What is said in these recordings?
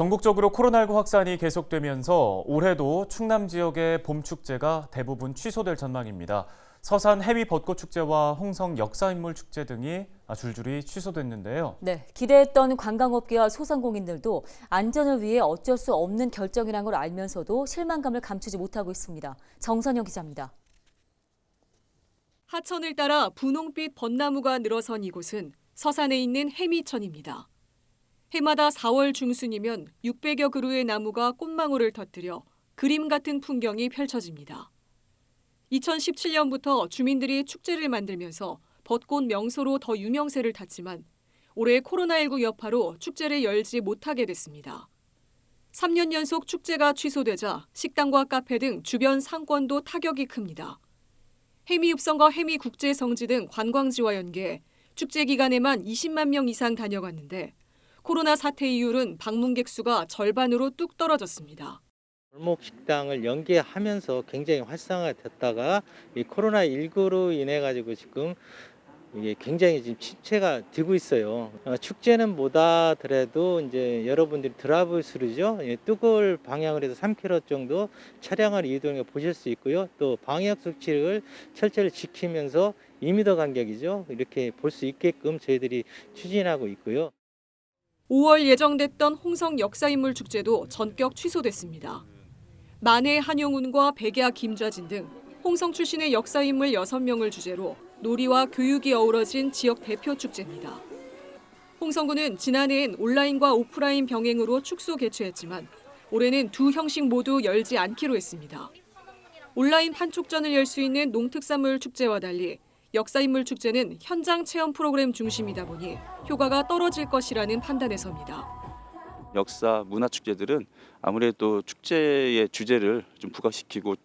전국적으로 코로나19 확산이 계속되면서 올해도 충남 지역의 봄 축제가 대부분 취소될 전망입니다. 서산 해위 벚꽃 축제와 홍성 역사인물 축제 등이 줄줄이 취소됐는데요. 네, 기대했던 관광업계와 소상공인들도 안전을 위해 어쩔 수 없는 결정이란 걸 알면서도 실망감을 감추지 못하고 있습니다. 정선영 기자입니다. 하천을 따라 분홍빛 벚나무가 늘어선 이곳은 서산에 있는 해미천입니다. 해마다 4월 중순이면 600여 그루의 나무가 꽃망울을 터뜨려 그림 같은 풍경이 펼쳐집니다. 2017년부터 주민들이 축제를 만들면서 벚꽃 명소로 더 유명세를 탔지만 올해 코로나19 여파로 축제를 열지 못하게 됐습니다. 3년 연속 축제가 취소되자 식당과 카페 등 주변 상권도 타격이 큽니다. 해미 읍성과 해미 국제 성지 등 관광지와 연계해 축제 기간에만 20만 명 이상 다녀갔는데 코로나 사태 이후는 방문객 수가 절반으로 뚝 떨어졌습니다. 골목 식당을 연계하면서 굉장히 활성화됐다가 이 코로나 19로 인해 가지고 지금 이게 굉장히 지금 침체가 되고 있어요. 어, 축제는 뭐다 하더라도 이제 여러분들이 드라이브스루죠. 예, 뚜골 방향으로 해서 3km 정도 차량을 이동해 보실 수 있고요. 또 방역 수칙을 철저히 지키면서 2m 간격이죠. 이렇게 볼 수 있게끔 저희들이 추진하고 있고요. 5월 예정됐던 홍성 역사인물 축제도 전격 취소됐습니다. 만해 한용운과 백야 김좌진 등 홍성 출신의 역사인물 6명을 주제로 놀이와 교육이 어우러진 지역 대표 축제입니다. 홍성군은 지난해엔 온라인과 오프라인 병행으로 축소 개최했지만 올해는 두 형식 모두 열지 않기로 했습니다. 온라인 판촉전을 열 수 있는 농특산물 축제와 달리 역사인물 축제는 현장 체험 프로그램 중심이다 보니 효과가 떨어질 것이라는 판단에 섭니다. 역사 문화 축제들은 아무래도 축제의 주제를 좀 부각시키고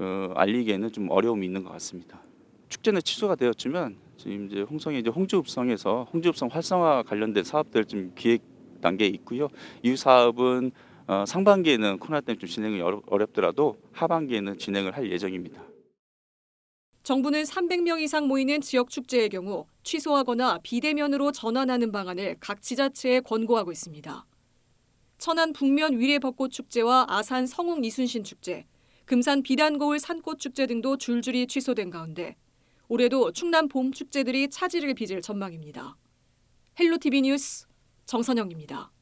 어, 알리기에는 좀 어려움이 있는 것 같습니다. 축제는 취소가 되었지만 지금 이제 홍성의 이제 홍주읍성에서 홍주읍성 활성화 관련된 사업들 좀 기획 단계에 있고요. 이 사업은 어, 상반기에는 코로나 때문에 좀 진행이 어렵, 어렵더라도 하반기에는 진행을 할 예정입니다. 정부는 300명 이상 모이는 지역 축제의 경우 취소하거나 비대면으로 전환하는 방안을 각 지자체에 권고하고 있습니다. 천안 북면 위례 벚꽃 축제와 아산 성웅 이순신 축제, 금산 비단거울 산꽃 축제 등도 줄줄이 취소된 가운데 올해도 충남 봄 축제들이 차질을 빚을 전망입니다. 헬로 TV 뉴스 정선영입니다.